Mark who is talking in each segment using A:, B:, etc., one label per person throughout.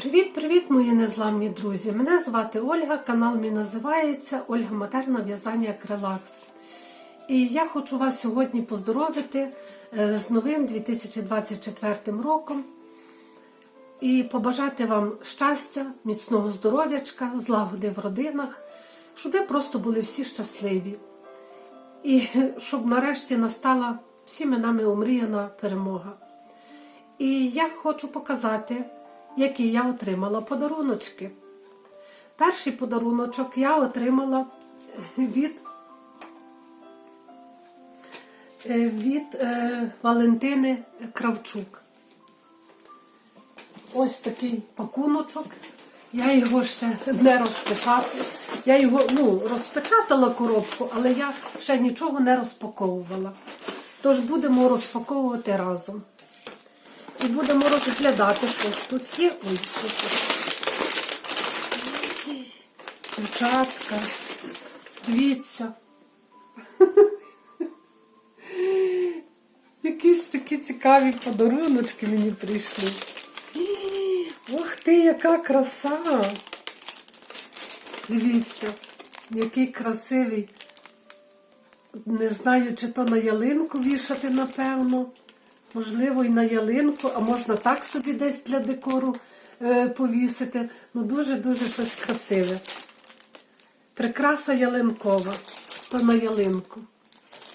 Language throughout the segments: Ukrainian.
A: Привіт-привіт, мої незламні друзі! Мене звати Ольга, канал мій називається Ольга Матерна В'язання Крелакс. І я хочу вас сьогодні поздоровити е, з новим 2024 роком і побажати вам щастя, міцного здоров'ячка, злагоди в родинах, щоб ви просто були всі щасливі. І щоб нарешті настала всіми нами омріяна перемога. І я хочу показати, які я отримала подаруночки. Перший подаруночок я отримала від е, від е, Валентини Кравчук. Ось такий пакуночок. Я його ще не розпечатала. Я його ну, розпечатала коробку, але я ще нічого не розпаковувала. Тож будемо розпаковувати разом. І будемо розглядати, що ж тут є. Ой. Дівчатка. Дивіться. Якісь такі цікаві подаруночки мені прийшли. Ох ти, яка краса! Дивіться, який красивий. Не знаю, чи то на ялинку вішати, напевно. Можливо, і на ялинку, а можна так собі десь для декору е, повісити. Ну, дуже-дуже щось красиве. Прикраса ялинкова. То на ялинку.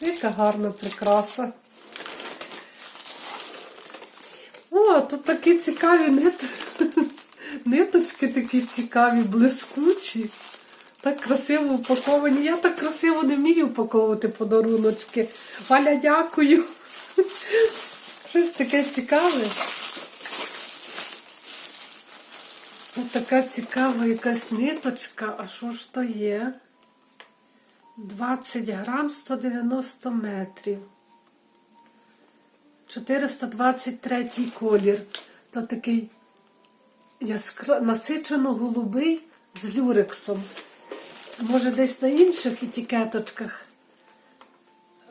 A: Яка гарна прикраса. О, тут такі цікаві нит... ниточки такі цікаві, блискучі. Так красиво упаковані. Я так красиво не вмію упаковувати подаруночки. Валя, дякую. Щось таке цікаве. Ось така цікава якась ниточка. А що ж то є? 20 грам 190 метрів. 423 колір. То такий яскра... насичено-голубий з люрексом. Може, десь на інших етикеточках.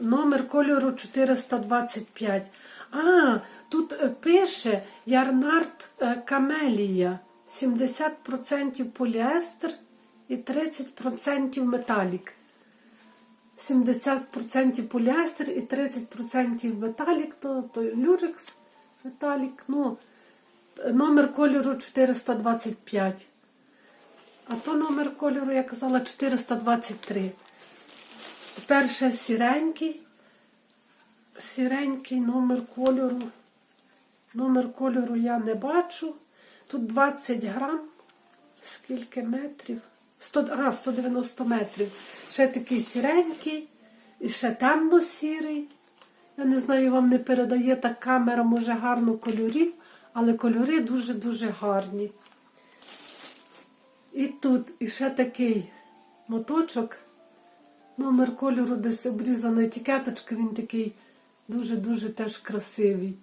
A: Номер кольору 425. А, тут е, пише Ярнард е, Камелія. 70% поліестер і 30% металік. 70% поліестер і 30% металік, то, то люрекс металік. Ну, номер кольору 425. А то номер кольору, я казала, 423. Перше сіренький. Сіренький номер кольору. Номер кольору я не бачу. Тут 20 грам. Скільки метрів? 100, а, 190 метрів. Ще такий сіренький, і ще темно-сірий. Я не знаю, вам не передає та камера, може, гарно кольорів, але кольори дуже-дуже гарні. І тут і ще такий моточок. Номер кольору десь обрізана етикеточка, він такий дуже-дуже теж красивий.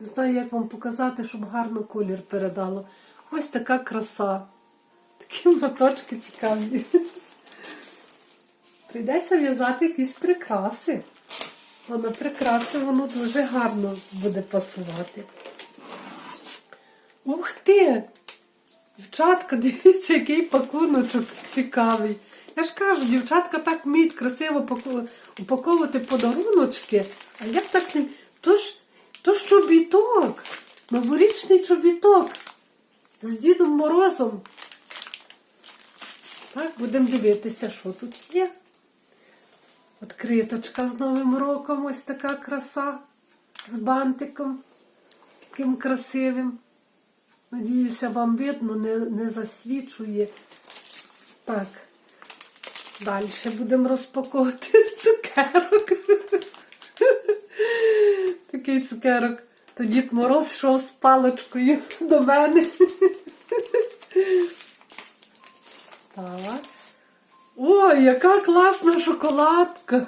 A: Не знаю, як вам показати, щоб гарно колір передало. Ось така краса. Такі моточки цікаві. Прийдеться в'язати якісь прикраси. На прикраси воно дуже гарно буде пасувати. Ух ти! Дівчатка, дивіться, який пакуночок цікавий. Я ж кажу, дівчатка так вміють красиво упаковувати подаруночки. А як так. То ж, то ж чобіток. Новорічний чобіток з Дідом Морозом. Так, будемо дивитися, що тут є. Откриточка з Новим роком, ось така краса з бантиком. Таким красивим. Надіюся, вам видно, не, не засвічує. Так. Далі будемо розпаковувати цукерок. Такий цукерок. То Дід Мороз йшов з паличкою до мене. Так. Ой, яка класна шоколадка.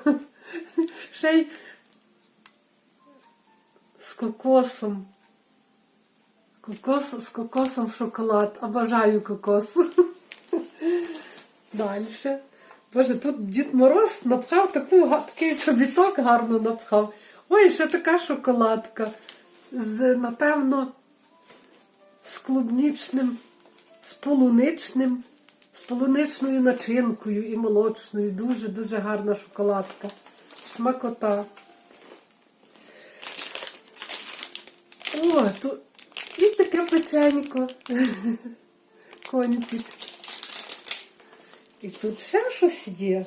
A: Ще й з кокосом. Кокос, з кокосом в шоколад. Обожаю кокос. Далі. Боже, тут Дід Мороз напхав таку, такий чобіток гарно напхав. Ой, ще така шоколадка. З, напевно, з клубнічним з полуничним, з полуничною начинкою і молочною. Дуже-дуже гарна шоколадка. Смакота. О, тут і таке печенько. Контик. І тут ще щось є.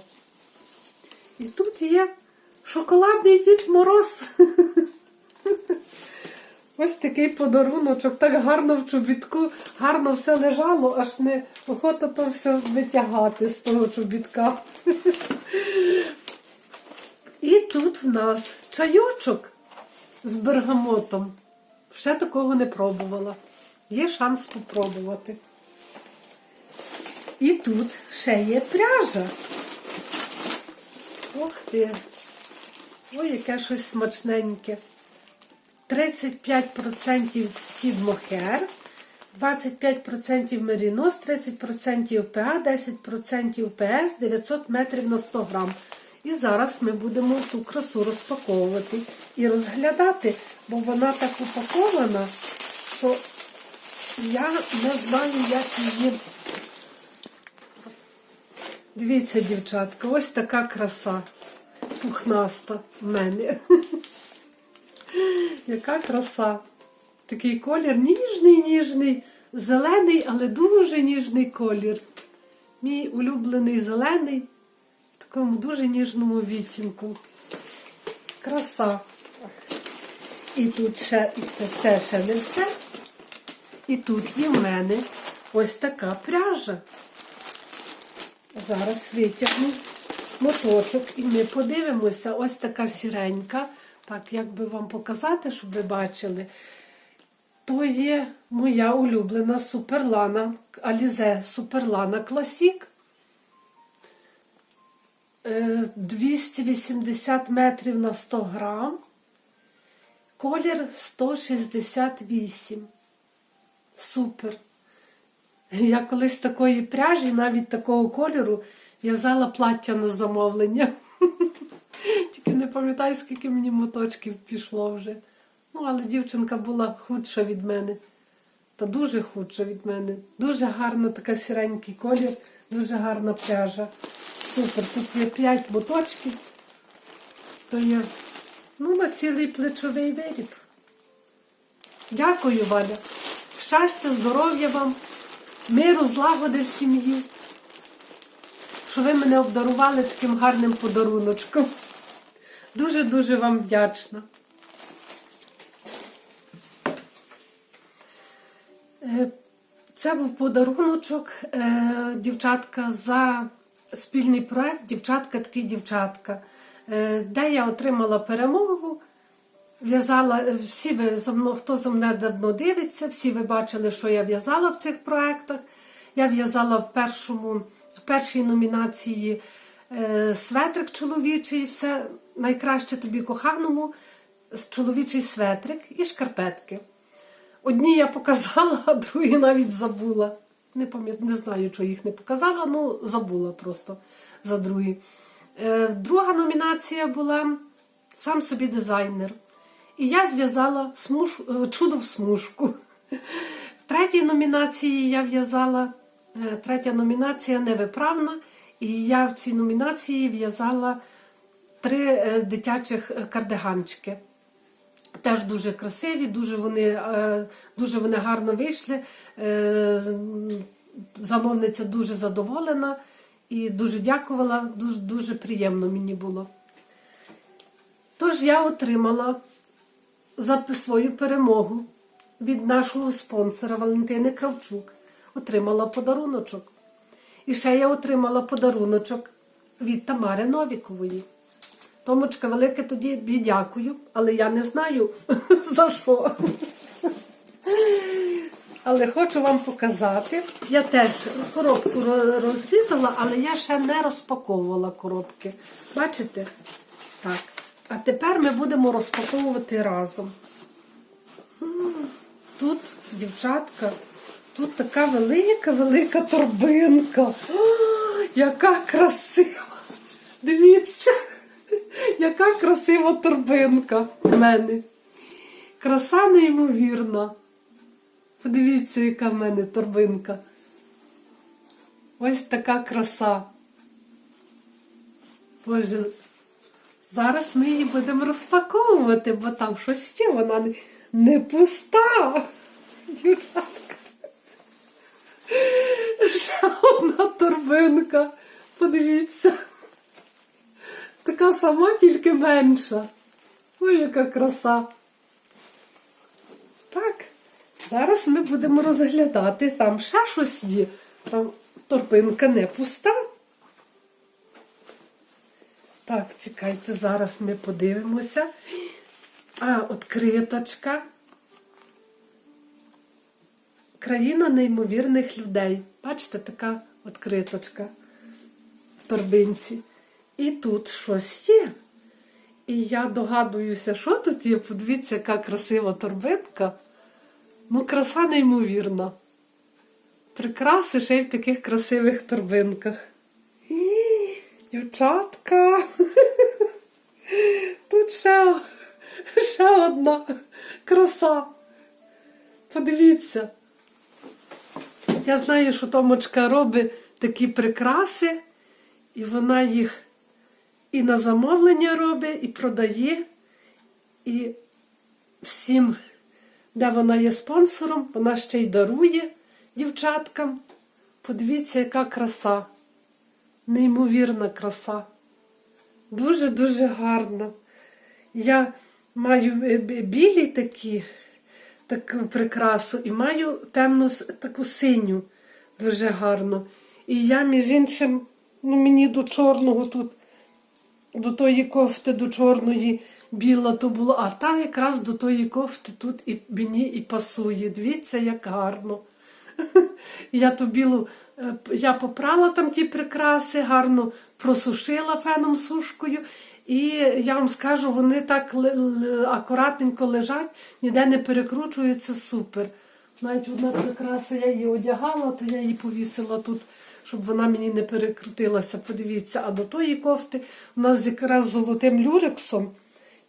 A: І тут є шоколадний Дід Мороз. Ось такий подаруночок, так гарно в чобітку, гарно все лежало, аж не охота то все витягати з того чобітка. І тут в нас чайочок з бергамотом. Ще такого не пробувала. Є шанс попробувати. І тут ще є пряжа. Ох ти! Ой, яке щось смачненьке. 35% Кід Мохер, 25% Мерінос, 30% ПА, 10% ПС, 900 метрів на 100 грам. І зараз ми будемо ту красу розпаковувати і розглядати, бо вона так упакована, що я не знаю, як її. Дивіться, дівчатка, ось така краса пухнаста в мене. Яка краса. Такий колір ніжний, ніжний, зелений, але дуже ніжний колір. Мій улюблений зелений в такому дуже ніжному відтінку. Краса. І тут ще, і це ще не все. І тут є в мене ось така пряжа. Зараз витягну моточок і ми подивимося, ось така сіренька. Так, як би вам показати, щоб ви бачили. То є моя улюблена суперлана, Alize Суперлана Класік. Е, 280 метрів на 100 грам. Колір 168. Супер. Я колись такої пряжі, навіть такого кольору, в'язала плаття на замовлення. Тільки не пам'ятаю, скільки мені моточків пішло вже. Ну, але дівчинка була худша від мене. Та дуже худша від мене. Дуже гарна така сіренький колір, дуже гарна пряжа. Супер. Тут є 5 моточків. То є ну, на цілий плечовий виріб. Дякую, Валя. Щастя, здоров'я вам, миру, злагоди в сім'ї. Що ви мене обдарували таким гарним подаруночком. Дуже-дуже вам вдячна. Е, Це був подаруночок, е, дівчатка, за спільний проект Дівчатка такі дівчатка, е, де я отримала перемогу. В'язала е, всі ви за мною, хто за мене давно дивиться, всі ви бачили, що я в'язала в цих проектах. Я в'язала в першому, в першій номінації е, светрик чоловічий, все найкраще тобі коханому, чоловічий светрик і шкарпетки. Одні я показала, а другі навіть забула. Не не знаю, що їх не показала, ну забула просто за другі. Е, друга номінація була сам собі дизайнер. І я зв'язала смуш... е, чудо в смужку. В третій номінації я в'язала, е, третя номінація невиправна. І я в цій номінації в'язала три е, дитячих кардиганчики. Теж дуже красиві, дуже вони, дуже вони гарно вийшли. Замовниця дуже задоволена і дуже дякувала, дуже, дуже приємно мені було. Тож я отримала за свою перемогу від нашого спонсора Валентини Кравчук. Отримала подаруночок. І ще я отримала подаруночок від Тамари Новікової. Томочка, велике тоді дякую, але я не знаю за що. Але хочу вам показати. Я теж коробку розрізала, але я ще не розпаковувала коробки. Бачите? Так. А тепер ми будемо розпаковувати разом. Тут, дівчатка, тут така велика-велика торбинка. О, яка красива! Дивіться, яка красива торбинка в мене. Краса неймовірна. Подивіться, яка в мене торбинка. Ось така краса. Боже, зараз ми її будемо розпаковувати, бо там щось є, вона не, пуста. Дівчатка. Ще одна торбинка. Подивіться. Така сама, тільки менша. Ой, яка краса. Так, зараз ми будемо розглядати. Там ще щось є. Там торбинка не пуста. Так, чекайте, зараз ми подивимося. А, откриточка. Країна неймовірних людей. Бачите, така откриточка в торбинці. І тут щось є. І я догадуюся, що тут є. Подивіться, яка красива торбинка. Ну, краса неймовірна. Прикраси ще й в таких красивих торбинках. Дівчатка. Тут ще, ще одна краса. Подивіться. Я знаю, що Томочка робить такі прикраси, і вона їх і на замовлення робить, і продає. І всім, де вона є спонсором, вона ще й дарує дівчаткам. Подивіться, яка краса. Неймовірна краса. Дуже-дуже гарна. Я маю е, білі такі, таку прикрасу, і маю темну таку синю, дуже гарну. І я, між іншим, ну мені до чорного тут, до тої кофти, до чорної біла то було, а та якраз до тої кофти тут і мені і пасує. Дивіться, як гарно. Я ту білу, я попрала там ті прикраси, гарно просушила феном сушкою. І я вам скажу, вони так акуратненько лежать, ніде не перекручуються, супер. Навіть одна прикраса, я її одягала, то я її повісила тут, щоб вона мені не перекрутилася. Подивіться, а до тої кофти у нас якраз з золотим люрексом.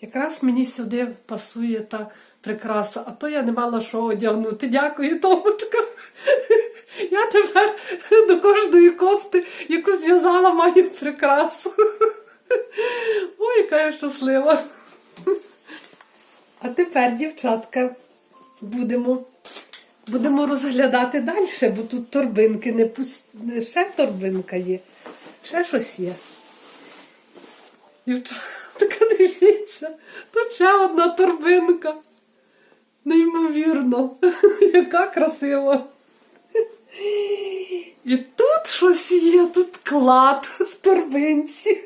A: Якраз мені сюди пасує та прикраса, а то я не мала що одягнути. Дякую, Томочка. Я тепер до кожної кофти, яку зв'язала, маю прикрасу. Ой, яка я щаслива. А тепер, дівчатка, будемо, будемо розглядати далі, бо тут торбинки не пуст... ще торбинка є, ще щось є. Дівчатка, дивіться, тут ще одна торбинка. Неймовірно, яка красива. І тут щось є, тут клад в торбинці.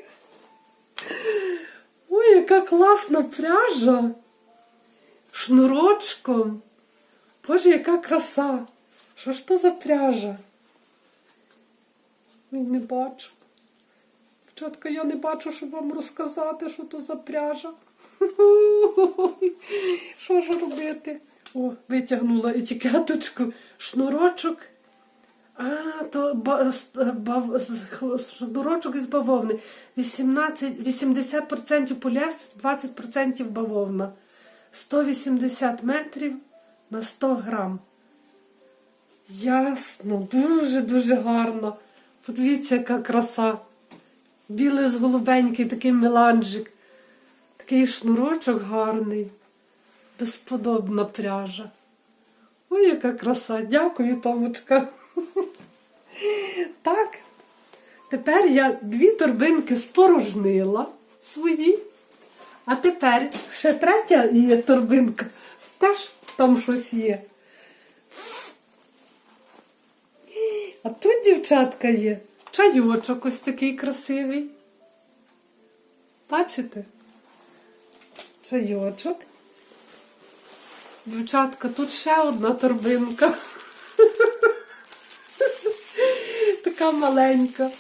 A: Ой, яка класна пряжа. Шнурочком. Боже, яка краса. Що ж то за пряжа? Ой, Не бачу. Дівчатка, я не бачу, щоб вам розказати, що то за пряжа. Що ж робити? О, витягнула етикеточку. Шнурочок. А, то шнурочок із бавовни. 18, 80% поліестер, 20% бавовна. 180 метрів на 100 грам. Ясно, дуже-дуже гарно. Подивіться, яка краса. Білий з голубенький, такий меланжик. Такий шнурочок гарний. Безподобна пряжа. Ой, яка краса. Дякую, Томочка. Так. Тепер я дві торбинки спорожнила свої. А тепер ще третя є торбинка. Теж там щось є. А тут, дівчатка, є чайочок ось такий красивий. Бачите? Чайочок. Дівчатка, тут ще одна торбинка. Така маленька.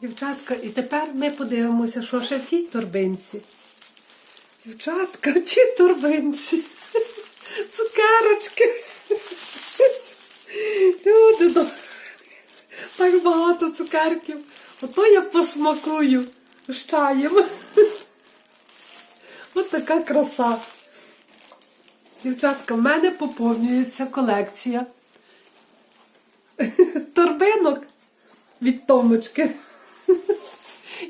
A: Дівчатка, і тепер ми подивимося, що ще в тій торбинці. Дівчатка, в тій торбинці. Цукерочки. Люди, добрі. так багато цукерків. Ото я посмакую з чаєм. Ось така краса. Дівчатка, в мене поповнюється колекція торбинок від Томочки.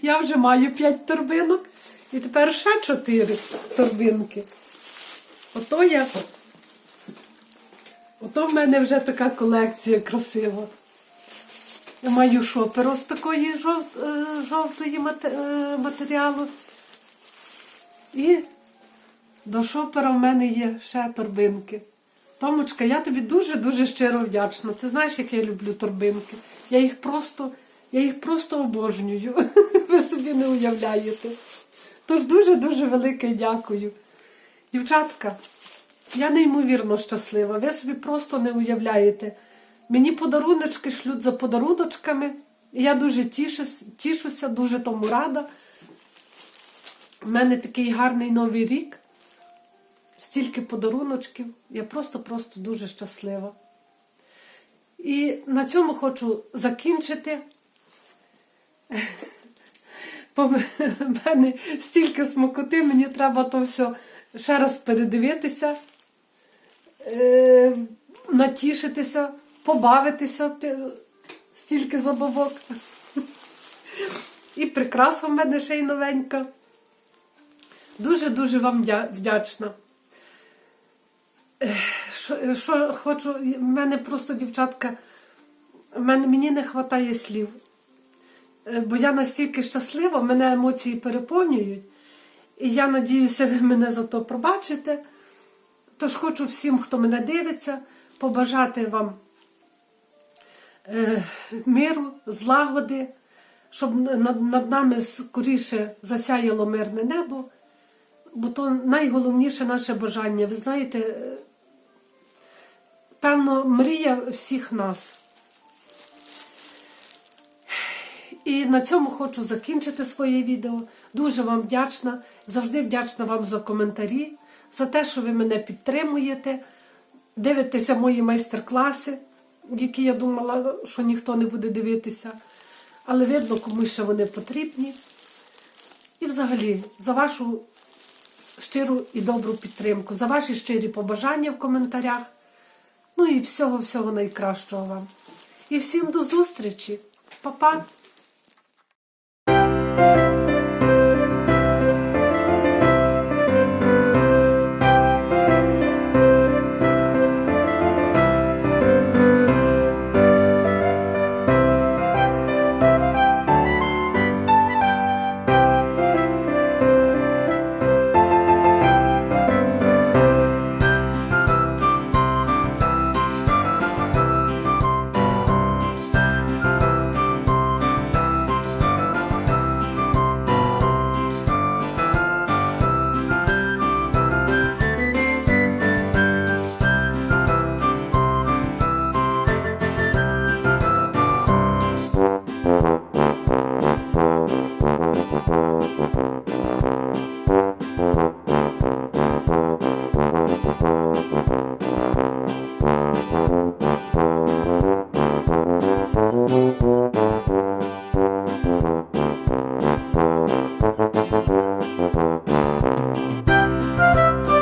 A: Я вже маю 5 торбинок і тепер ще 4 торбинки. Ото я. Ото в мене вже така колекція красива. Я маю шоперу з такої е, жовтої е, матеріалу. І до шопера в мене є ще торбинки. Томочка, я тобі дуже-дуже щиро вдячна. Ти знаєш, як я люблю торбинки. Я їх просто, я їх просто обожнюю. Ви собі не уявляєте. Тож дуже-дуже велике дякую. Дівчатка, я неймовірно щаслива. Ви собі просто не уявляєте. Мені подаруночки шлють за подаруночками. Я дуже тішуся, дуже тому рада. У мене такий гарний новий рік. Стільки подаруночків. Я просто-просто дуже щаслива. І на цьому хочу закінчити. Бо мене стільки смакоти, мені треба то все ще раз передивитися, е, натішитися, побавитися, стільки забавок. І прикраса в мене ще й новенька. Дуже-дуже вам вдячна. Що, хочу, в мене просто, дівчатка, в мене, мені не вистачає слів. Е, Бо я настільки щаслива, мене емоції переповнюють. І я надіюся, ви мене за то пробачите. Тож хочу всім, хто мене дивиться, побажати вам е, миру, злагоди, щоб над, над нами скоріше засяяло мирне небо. Бо то найголовніше наше бажання. Ви знаєте, певно, мрія всіх нас. І на цьому хочу закінчити своє відео. Дуже вам вдячна. Завжди вдячна вам за коментарі, за те, що ви мене підтримуєте, дивитеся мої майстер-класи, які я думала, що ніхто не буде дивитися. Але видно, комусь ще вони потрібні. І взагалі за вашу щиру і добру підтримку, за ваші щирі побажання в коментарях. Ну і всього-всього найкращого вам. І всім до зустрічі. Па-па!